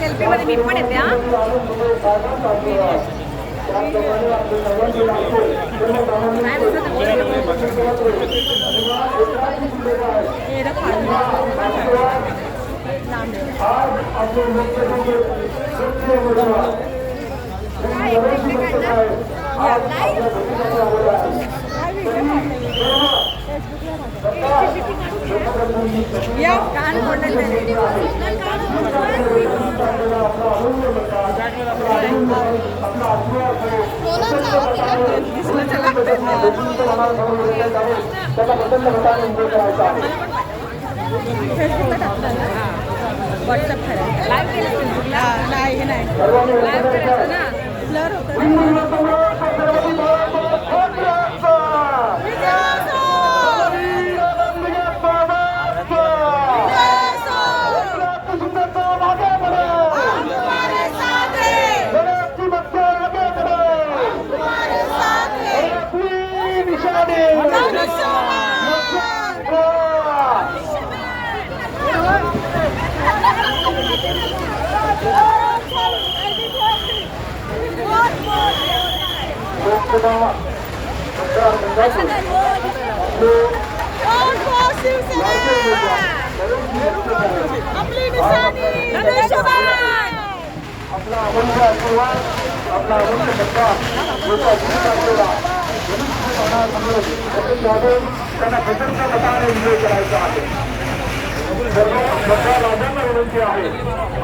Selfie मध्ये मी पण येते. हा नाही दिसत आहे. हे रख काढून. लांब आहे. या कान फोडले व्हॉट्सअप करायचं लाईव्ह केलं नाही हे नाही. लाईव्ह करायचं ना. ब्लर होतं. आपला अमूल्य आशीर्वाद आपला अमूल्य मतदार लोका जीत असलेला त्यांना प्रचंड मताने विजय करायचा आहे. सर्व मतदार राजांना विनंती आहे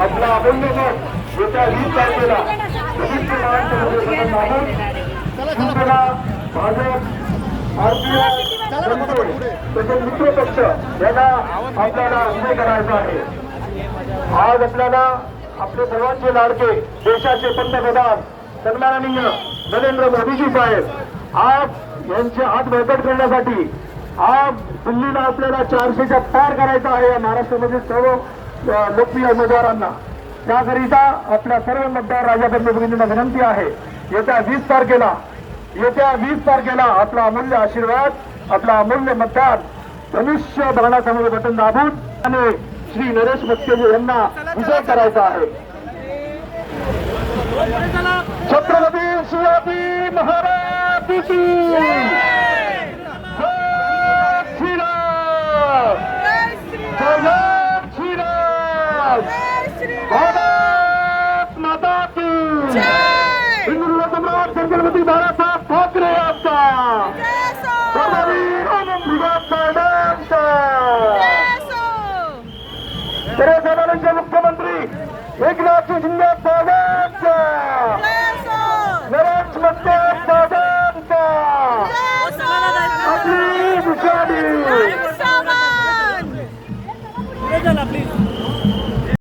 आपला अमूल्य मत येत्या वीस तारखेला प्रदीप्त शिवसेना भाजप जनते तसेच मित्र पक्ष यांना आपल्याला विजय करायचा आहे. आज आपल्याला आपले सर्वांचे लाडके देशाचे पंतप्रधान सन्माननीय नरेंद्र मोदीजी साहेब आज यांचे हात बळकट करण्यासाठी आज दिल्लीला आपल्याला चारशेच्या पार करायचा आहे या महाराष्ट्रामधील सर्व लोकप्रिय उमेदवारांना. त्याकरिता आपल्या सर्व मतदार भगिनींना विनंती आहे. येत्या वीस तारखेला येत्या वीस तारखेला आपला अमूल्य आशीर्वाद आपला अमूल्य मतदान धनुष्य भरणासमोर बटन दाबून आणि श्री नरेश मुख्यजी यांना विजय करायचा आहे. छत्रपती शिवाजी महाराज ਜੰਗਲਪਤੀ ਬਾਰਾ ਸਾਹਿਬ ਪਹੁੰਚ ਰਹੇ ਆਪ